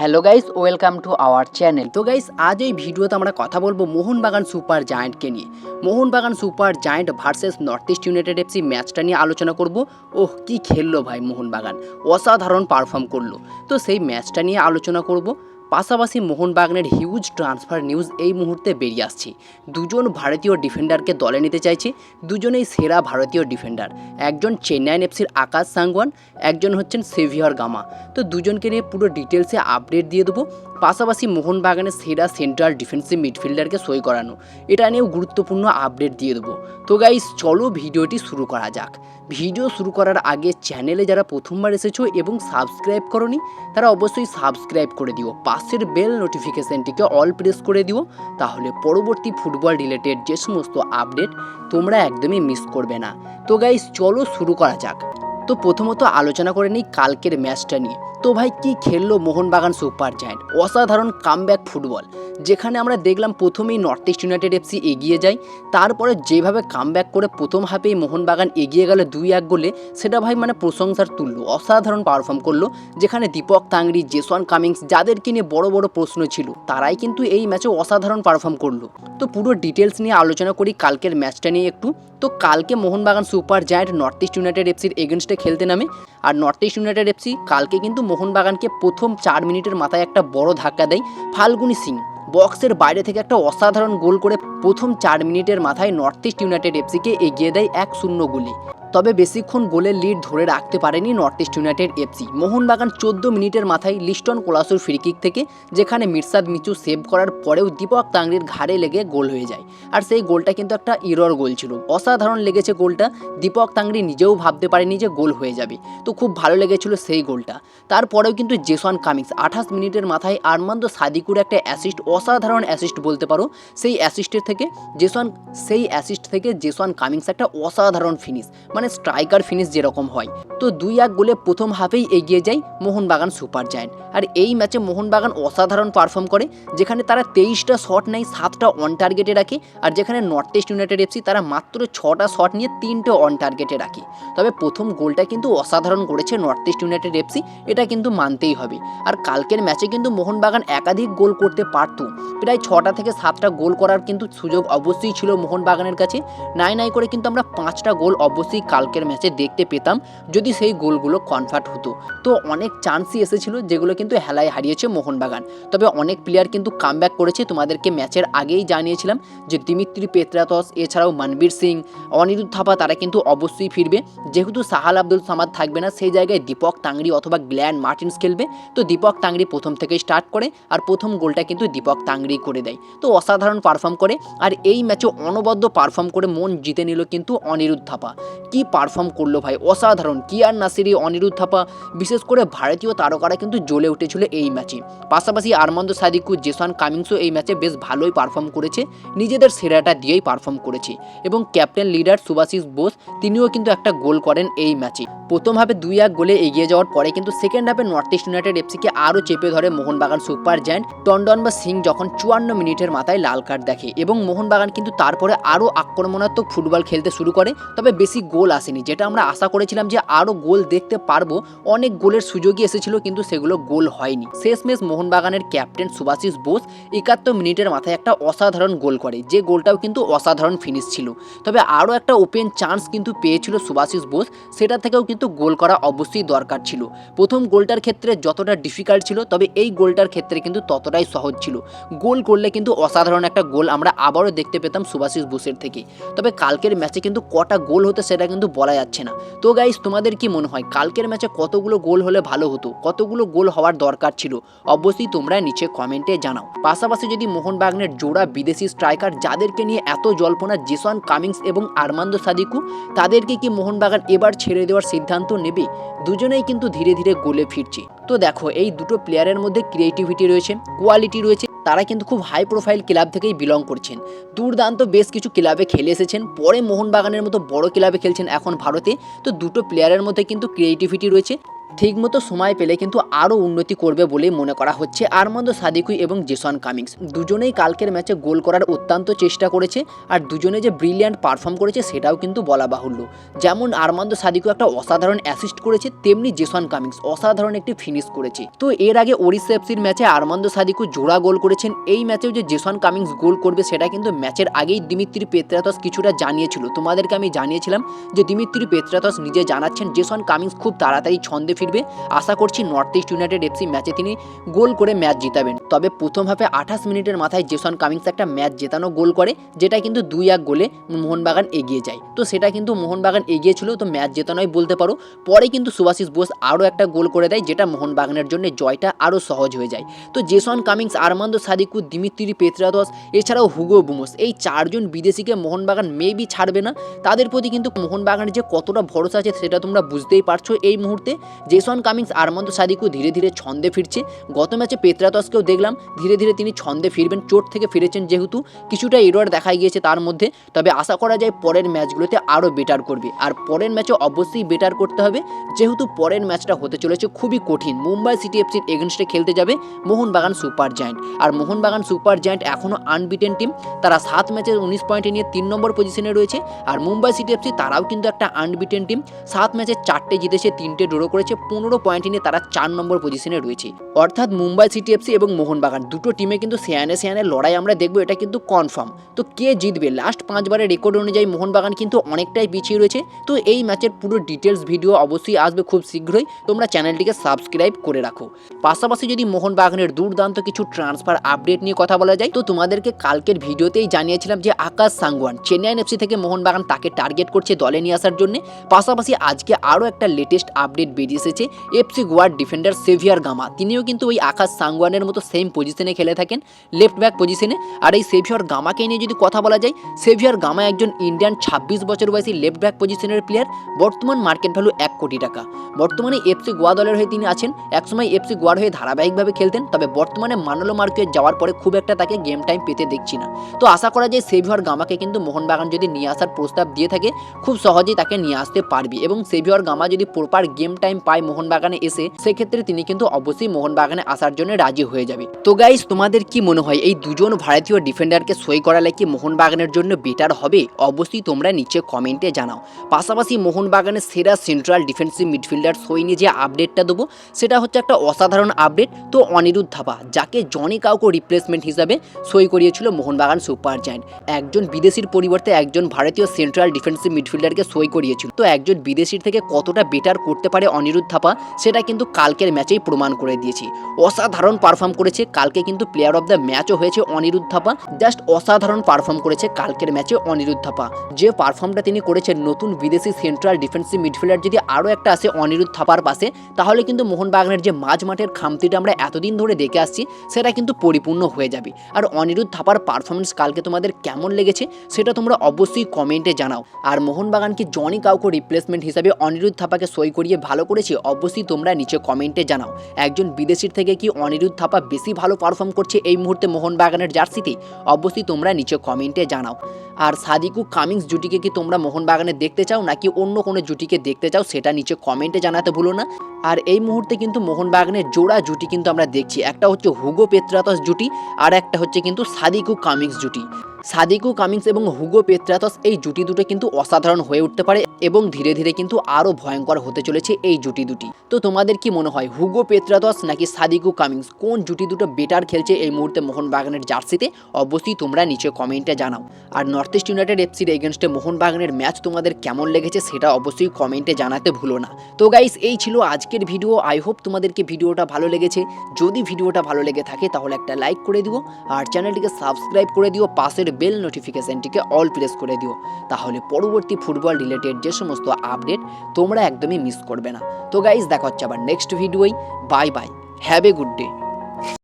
Hello guys welcome to our channel তো guys আজ এই ভিডিওতে আমরা কথা বলব মোহনবাগান সুপার জায়েন্টকে নিয়ে। Mohun Bagan Super Giant versus North East United FC ম্যাচটা নিয়ে আলোচনা করব। ওহ, কি খেললো ভাই মোহনবাগান? অসাধারণ পারফর্ম করল। তো সেই ম্যাচটা নিয়ে আলোচনা করব। পাশাপাশি মোহনবাগানের হিউজ ট্রান্সফার নিউজ এই মুহূর্তে বেরিয়ে আসছে। দুজন ভারতীয় ডিফেন্ডারকে দলে নিতে চাইছে, দুজনেই সেরা ভারতীয় ডিফেন্ডার একজন চেন্নাইন এফসির আকাশ সাংওয়ান একজন হচ্ছেন সেভিয়র গামা। তো দুজনকে নিয়ে পুরো ডিটেলসে আপডেট দিয়ে দেবো। পাশাপাশি মোহনবাগানের সেরা সেন্ট্রাল ডিফেন্সিভ মিডফিল্ডারকে সই করানো, এটা নিয়েও গুরুত্বপূর্ণ আপডেট দিয়ে দেবো। তো গাইস চলো ভিডিওটি শুরু করা যাক। ভিডিও শুরু করার আগে চ্যানেলে যারা প্রথমবার এসেছ এবং সাবস্ক্রাইব করনি, তারা অবশ্যই সাবস্ক্রাইব করে দিও। পাশের বেল নোটিফিকেশানটিকে অল প্রেস করে দিও, তাহলে পরবর্তী ফুটবল রিলেটেড যে সমস্ত আপডেট তোমরা একদমই মিস করবে না। তো গাইস চলো শুরু করা যাক। তো প্রথমত আলোচনা করে নিই কালকের ম্যাচটা নিয়ে। তো ভাই কি খেললো মোহনবাগান সুপার জায়ান্ট? অসাধারণ কামব্যাক ফুটবল, যেখানে আমরা দেখলাম প্রথমেই নর্থ ইস্ট ইউনাইটেড এফসি এগিয়ে যায়, তারপরে যেভাবে কামব্যাক করে প্রথম হাফেই মোহনবাগান এগিয়ে গেল দুই এক গোলে, সেটা ভাই মানে প্রশংসার তুল্য। অসাধারণ পারফর্ম করল, যেখানে দীপক তাংরি জেসওয়ান কামিংস যাদেরকে নিয়ে বড় বড় প্রশ্ন ছিল, তারাই কিন্তু এই ম্যাচে অসাধারণ পারফর্ম করল। তো পুরো ডিটেলস নিয়ে আলোচনা করি কালকের ম্যাচটা নিয়ে একটু। তো কালকে Mohun Bagan Super Giant North East United এফসির এগেনস্টে খেলতে নামে, আর নর্থ ইস্ট ইউনাইটেড এফসি কালকে কিন্তু মোহনবাগানকে প্রথম চার মিনিটের মাথায় একটা বড় ধাক্কা দেয় ফাল্গুনি সিং। বক্সের বাইরে থেকে একটা অসাধারণ গোল করে প্রথম চার মিনিটের মাথায় নর্থ ইস্ট ইউনাইটেড এফসিকে এগিয়ে দেয় এক শূন্য গোলে। তবে বেশিক্ষণ গোলের লিড ধরে রাখতে পারেনি North East United FC. Mohun Bagan চোদ্দ মিনিটের মাথায় লিস্টন কোলাসুর ফ্রিকিক থেকে, যেখানে মির্সাদ মিচু সেভ করার পরেও দীপক তাংরির ঘাড়ে লেগে গোল হয়ে যায়। আর সেই গোলটা কিন্তু একটা ইরর গোল ছিল। অসাধারণ লেগেছে গোলটা। দীপক তাংরি নিজেও ভাবতে পারেনি যে গোল হয়ে যাবে। তো খুব ভালো লেগেছিল সেই গোলটা। তারপরেও কিন্তু জেসন কামিংস আঠাশ মিনিটের মাথায় আরমান্দ সাদিকুর একটা অ্যাসিস্ট অসাধারণ অ্যাসিস্ট বলতে পারো। সেই অ্যাসিস্টের থেকে জেসন সেই অ্যাসিস্ট থেকে জেসন কামিংস একটা অসাধারণ ফিনিশ মানে স্ট্রাইকার ফিনিশ যেরকম হয়। তো দুই এক গোলে প্রথম হাফেই এগিয়ে যায় মোহনবাগান সুপার জায়ান্ট। আর এই ম্যাচে মোহনবাগান অসাধারণ পারফর্ম করে, যেখানে তারা তেইশটা শট নেয়, সাতটা অন টার্গেটে রাখে, আর যেখানে নর্থ ইস্ট ইউনাইটেড এফসি তারা মাত্র ছটা শট নিয়ে তিনটে অন টার্গেটে রাখে। তবে প্রথম গোলটা কিন্তু অসাধারণ করেছে নর্থ ইস্ট ইউনাইটেড এফসি এটা কিন্তু মানতেই হবে। আর কালকের ম্যাচে কিন্তু মোহনবাগান একাধিক গোল করতে পারতো। প্রায় ছটা থেকে সাতটা গোল করার কিন্তু সুযোগ অবশ্যই ছিল মোহনবাগানের কাছে। নাই নাই করে কিন্তু আমরা পাঁচটা গোল অবশ্যই কালকের ম্যাচে দেখতে পেতাম যদি সেই গোলগুলো কনভার্ট হতো। তো অনেক চান্সই এসেছিল যেগুলো কিন্তু হেলায় হারিয়েছে মোহনবাগান। তবে অনেক প্লেয়ার কিন্তু কামব্যাক করেছে। তোমাদেরকে ম্যাচের আগেই জানিয়েছিলাম যে দিমিত্রি পেত্রাতস, এছাড়াও মনবীর সিং, অনিরুদ্ধ থাপা তারা কিন্তু অবশ্যই ফিরবে। যেহেতু সাহাল আব্দুল সামাদ থাকবে না, সেই জায়গায় দীপক তাংরি অথবা গ্ল্যান মার্টিন্স খেলবে। তো দীপক তাংরি প্রথম থেকে স্টার্ট করে আর প্রথম গোলটা কিন্তু দীপক তাংরি করে দেয়। তো অসাধারণ পারফর্ম করে আর এই ম্যাচে অনবদ্য পারফর্ম করে মন জিতে নিল কিন্তু অনিরুদ্ধ থাপা। কি পারফর্ম করল ভাই? অসাধারণ। কিয়ার নাসিরি, অনিরুদ্ধ থাপা, বিশেষ করে ভারতীয় তারকারা কিন্তু জ্বলে উঠেছিল এই ম্যাচে পাশাপাশি আরমন্দ সাদিকু জেসান কামিংসও এই ম্যাচে বেশ ভালোই পারফর্ম করেছে। নিজেদের সেরাটা দিয়েই পারফর্ম করেছে। এবং ক্যাপ্টেন লিডার সুভাশিস বোস, তিনিও কিন্তু একটা গোল করেন এই ম্যাচে প্রথম হাফে দুই এক গোলে এগিয়ে যাওয়ার পরে কিন্তু সেকেন্ড হাফে নর্থ ইস্ট ইউনাইটেড এফসিকে আরও চেপে ধরে মোহনবাগান সুপার জায়ান্ট। টন্ডন বা সিং যখন চুয়ান্ন মিনিটের মাথায় লাল কার্ড দেখে এবং মোহনবাগান কিন্তু তারপরে আরও আক্রমণাত্মক ফুটবল খেলতে শুরু করে, তবে বেশি গোল আসেনি। যেটা আমরা আশা করেছিলাম যে আরও গোল দেখতে পারব। অনেক গোলের সুযোগই এসেছিল, কিন্তু সেগুলো গোল হয়নি। শেষমেশ মোহনবাগানের ক্যাপ্টেন সুভাশিস বোস একাত্তর মিনিটের মাথায় একটা অসাধারণ গোল করে। যে গোলটাও কিন্তু অসাধারণ ফিনিশ ছিল। তবে আরও একটা ওপেন চান্স কিন্তু পেয়েছিল সুভাশিস বোস। সেটা থেকেও কিন্তু গোল করা অবশ্যই দরকার ছিল। প্রথম গোলটার ক্ষেত্রে যতটা ডিফিকাল্ট ছিল, তবে এই গোলটার ক্ষেত্রে কিন্তু ততটাই সহজ ছিল। গোল করলে কিন্তু অসাধারণ একটা গোল আমরা আবারও দেখতে পেতাম সুভাশিস বোসের থেকে। তবে কালকের ম্যাচে কিন্তু কটা গোল হতে সেটা কিন্তু বলা যাচ্ছে না। তো গাইস তোমাদের কি মনে হয়, কালকের ম্যাচে কতগুলো গোল হলে ভালো হতো? কতগুলো গোল হওয়ার দরকার ছিল? অবশ্যই তোমরা নিচে কমেন্টে জানাও। পাশাপাশি যদি মোহনবাগানের জোড়া বিদেশি স্ট্রাইকার যাদেরকে নিয়ে এত জল্পনা জেসন কামিংস এবং আরমান্দ সাদিকু, তাদেরকে কি মোহনবাগান এবার ছেড়ে দেওয়ার সিদ্ধান্ত নেবে? দুজনেই কিন্তু ধীরে ধীরে গোলে ফিরছে। তো দেখো, এই দুটো প্লেয়ারের মধ্যে ক্রিয়েটিভিটি রয়েছে কোয়ালিটি রয়েছে তারা কিন্তু খুব হাই প্রোফাইল ক্লাব থেকেই বিলং করছেন। দুর্দান্ত বেশ কিছু ক্লাবে খেলে এসেছেন। পরে মোহনবাগানের মতো বড় ক্লাবে খেলছেন এখন ভারতে। তো দুটো প্লেয়ারের মধ্যে কিন্তু ক্রিয়েটিভিটি রয়েছে। ঠিকমতো সময় পেলে কিন্তু আরও উন্নতি করবে বলেই মনে করা হচ্ছে আরমান্দ সাদিকুই এবং জেসন কামিংস। দুজনেই কালকের ম্যাচে গোল করার অত্যন্ত চেষ্টা করেছে আর দুজনে যে ব্রিলিয়ান্ট পারফর্ম করেছে সেটাও কিন্তু বলা বাহুল্য। যেমন আরমান্দ সাদিকু একটা অসাধারণ অ্যাসিস্ট করেছে, তেমনি জেসন কামিংস অসাধারণ একটি ফিনিশ করেছে। তো এর আগে ওড়িশা এফসির ম্যাচে আরমান্দ সাদিকু জোড়া গোল করেছেন, এই ম্যাচেও যে জেসন কামিংস গোল করবে সেটা কিন্তু ম্যাচের আগেই দিমিত্রি পেত্রাতস কিছুটা জানিয়েছিল। তোমাদেরকে আমি জানিয়েছিলাম যে দিমিত্রি পেত্রাতস নিজে জানাচ্ছেন, জেসন কামিংস খুব তাড়াতাড়ি ছন্দে ফিরবে। আশা করছি নর্থ ইস্ট ইউনাইটেড এফসি ম্যাচে তিনি গোল করে ম্যাচ জিতাবেন। তবে প্রথম হাফে আঠাশ মিনিটের মাথায় জেসন কামিংস একটা ম্যাচ জেতানো গোল করে, যেটা কিন্তু দুই এক গোলে মোহনবাগান এগিয়ে যায়। তো সেটা কিন্তু মোহনবাগান এগিয়ে ছিল, তো ম্যাচ জেতানোই বলতে পারো। পরে কিন্তু সুভাশিস বোস আরও একটা গোল করে দেয়, যেটা মোহনবাগানের জন্য জয়টা আরও সহজ হয়ে যায়। তো Jason Cummings Armando Sadiku Dimitri Petratos এছাড়াও হুগো বুমোস এই চারজন বিদেশিকে মোহনবাগান মেবি ছাড়বে না। তাদের প্রতি কিন্তু মোহনবাগানের যে কতটা ভরসা আছে, সেটা তোমরা বুঝতেই পারছ এই মুহূর্তে। জেসন কামিংস আরমান্দ সাদিকু ধীরে ধীরে ছন্দে ফিরছে। গত ম্যাচে পেত্রাতসকেও দেখলাম, ধীরে ধীরে তিনি ছন্দে ফিরবেন, চোট থেকে ফিরেছেন যেহেতু কিছুটা এরর দেখা গিয়েছে তার মধ্যে। তবে আশা করা যায় পরের ম্যাচগুলোতে আরও বেটার করবে। আর পরের ম্যাচে অবশ্যই বেটার করতে হবে, যেহেতু পরের ম্যাচটা হতে চলেছে খুবই কঠিন। মুম্বাই সিটি এফসির এগেনস্টে খেলতে যাবে মোহনবাগান সুপার জায়েন্ট। আর মোহনবাগান সুপার জায়েন্ট এখনও আনবিটেন টিম। তারা সাত ম্যাচে উনিশ পয়েন্টে নিয়ে তিন নম্বর পজিশনে রয়েছে। আর মুম্বাই সিটি এফসি তারাও কিন্তু একটা আনবিটেন টিম। সাত ম্যাচে চারটে জিতেছে, তিনটে ড্র করেছে। পনেরো পয়েন্ট নিয়ে তারা চার নম্বর পজিশনে রয়েছে। অর্থাৎ মুম্বাই সিটি এফসি এবং মোহনবাগান। দুটো টিমে কিন্তু সেয়ানে সেয়ানে লড়াই আমরা দেখব, এটা কিন্তু কনফার্ম তো কে জিতবে? লাস্ট পাঁচবারের রেকর্ড অনুযায়ী মোহনবাগান কিন্তু অনেকটাই পিছিয়ে রয়েছে। তো এই ম্যাচের পুরো ডিটেলস ভিডিও অবশ্যই আসবে খুব শীঘ্রই। তোমরা চ্যানেলটিকে সাবস্ক্রাইব করে রাখো। পাশাপাশি যদি মোহনবাগানের দুর্দান্ত কিছু ট্রান্সফার আপডেট নিয়ে কথা বলা যায়, তো তোমাদেরকে কালকের ভিডিওতেই জানিয়েছিলাম যে আকাশ সাংওয়ান চেন্নাই এফসি থেকে মোহনবাগান তাকে টার্গেট করছে দলে নিয়ে আসার জন্য। পাশাপাশি আজকে আরও একটা লেটেস্ট আপডেট বেরিয়ে এসেছে এফসি গোয়ার ডিফেন্ডার সেভিয়ার গামা। তিনিও কিন্তু ওই আকাশ সাংওয়ানের মতো সেম পজিশনে খেলে থাকেন লেফট ব্যাক পজিশনে আর এই সেভিয়ার গামাকে নিয়ে যদি কথা বলা যায়, সেভিয়ার গামা একজন ইন্ডিয়ান ছাব্বিশ বছর বয়সী লেফট ব্যাক পজিশনের প্লেয়ার বর্তমান মার্কেট ভ্যালু এক কোটি টাকা। বর্তমানে এফসি গোয়া দলের হয়ে তিনি আছেন, একসময় এফসি গোয়ার হয়ে ধারাবাহিকভাবে খেলতেন, তবে বর্তমানে মানলো মার্কেট যাওয়ার পরে খুব একটা তাকে গেম টাইম পেতে দেখছি না। তো আশা করা যায় সেভিয়র গামাকে কিন্তু মোহনবাগান যদি নিয়ে আসার প্রস্তাব দিয়ে থাকে, খুব সহজেই তাকে নিয়ে আসতে পারবে। এবং সেভিয়র গামা যদি প্রপার গেম টাইম পায় মোহনবাগানে এসে সেক্ষেত্রে তিনি কিন্তু অবশ্যই মোহনবাগানে আসার জন্য রাজি হয়ে যাবে। তো গাইস তোমাদের কি মনে হয় এই দুজন ভারতীয় ডিফেন্ডারকে সই করালে কি মোহনবাগানের জন্য বেটার হবে? অবশ্যই তোমরা নিচে কমেন্টে জানাও। পাশাপাশি মোহনবাগানের সেরা সেন্ট্রাল ডিফেন্সিভ মিডফিল্ডার সই নিয়ে যে আপডেটটা দেবো, সেটা হচ্ছে একটা অসাধারণ আপডেট তো অনিরুদ্ধ থাপা যাকে জনি কাউকে রিপ্লেসমেন্ট হিসাবে সই করিয়েছিল মোহনবাগান সুপার জায়েন্ট একজন বিদেশির পরিবর্তে একজন ভারতীয় সেন্ট্রাল ডিফেন্সিভ মিডফিল্ডারকে সই করিয়েছিল। তো একজন বিদেশির থেকে কতটা বেটার করতে পারে অনিরুদ্ধ থাপা সেটা কিন্তু কালকের ম্যাচেই প্রমাণ করে দিয়েছে। অসাধারণ পারফর্ম করেছে কালকে কিন্তু প্লেয়ার অফ দ্য ম্যাচও হয়েছে অনিরুদ্ধ থাপা জাস্ট অসাধারণ পারফর্ম করেছে কালকের ম্যাচে অনিরুদ্ধ থাপা যে পারফর্মটা তিনি করেছেন নতুন বিদেশি সেন্ট্রাল ডিফেন্সিভ মিডফিল্ডার যদি আরও একটা আসে অনিরুদ্ধ থাপার পাশে, তাহলে কিন্তু মোহনবাগানের যে মাঝ মাঠের খামতিটা আমরা এতদিন ধরে দেখে আসছি, সেটা কিন্তু পরিপূর্ণ হয়ে যাবে। আর অনিরুদ্ধ থাপার পারফরমেন্স কালকে তোমাদের কেমন লেগেছে, সেটা তোমরা অবশ্যই কমেন্টে জানাও। আর মোহনবাগান কি জনি কাউকে রিপ্লেসমেন্ট হিসাবে অনিরুদ্ধ থাপাকে সই করিয়ে ভালো করেছে? অবশ্যই তোমরা নিচে কমেন্টে জানাও। একজন বিদেশির থেকে কি অনিরুদ্ধ থাপা বেশি ভালো পারফর্ম করছে এই মুহূর্তে মোহনবাগানের জার্সিতে? অবশ্যই তোমরা নিচে কমেন্টে জানাও। আর সাদিকু কামিংস জুটিকে কি তোমরা মোহনবাগানে দেখতে চাও নাকি অন্য কোনো জুটিকে দেখতে চাও সেটা নিচে কমেন্টে জানাতে ভুলো না। আর এই মুহূর্তে কিন্তু মোহনবাগানের জোড়া জুটি কিন্তু আমরা দেখছি। একটা হচ্ছে হুগো পেত্রাতস জুটি আর একটা হচ্ছে কিন্তু সাদিকু কামিংস জুটি। সাদিকু কামিংস এবং হুগো পেত্রাতস এই জুটি দুটো কিন্তু অসাধারণ হয়ে উঠতে পারে এবং ধীরে ধীরে কিন্তু আরও ভয়ঙ্কর হতে চলেছে এই জুটি দুটি। তো তোমাদের কি মনে হয়, হুগো পেত্রাতস নাকি সাদিকু কামিংস? কোন জুটি দুটো বেটার খেলছে এই মুহূর্তে মোহনবাগানের জার্সিতে? অবশ্যই তোমরা নিচে কমেন্টে জানাও। আর নর্থ ইস্ট ইউনাইটেড এফসির এগেনস্টে মোহনবাগানের ম্যাচ তোমাদের কেমন লেগেছে সেটা অবশ্যই কমেন্টে জানাতে ভুলো না। তো গাইস এই ছিল আজকের ভিডিও আই হোপ তোমাদেরকে ভিডিওটা ভালো লেগেছে। যদি ভিডিওটা ভালো লেগে থাকে, তাহলে একটা লাইক করে দিও আর চ্যানেলটিকে সাবস্ক্রাইব করে দিও। পাশের বেল নোটিফিকেশনটিকে অল প্রেস করে দিও। তাহলে পরবর্তী ফুটবল রিলেটেড যে সমস্ত আপডেট তোমরা একদমই মিস করবে না। তো গাইস দেখা হচ্ছে আবার নেক্সট ভিডিওই bye bye have a good day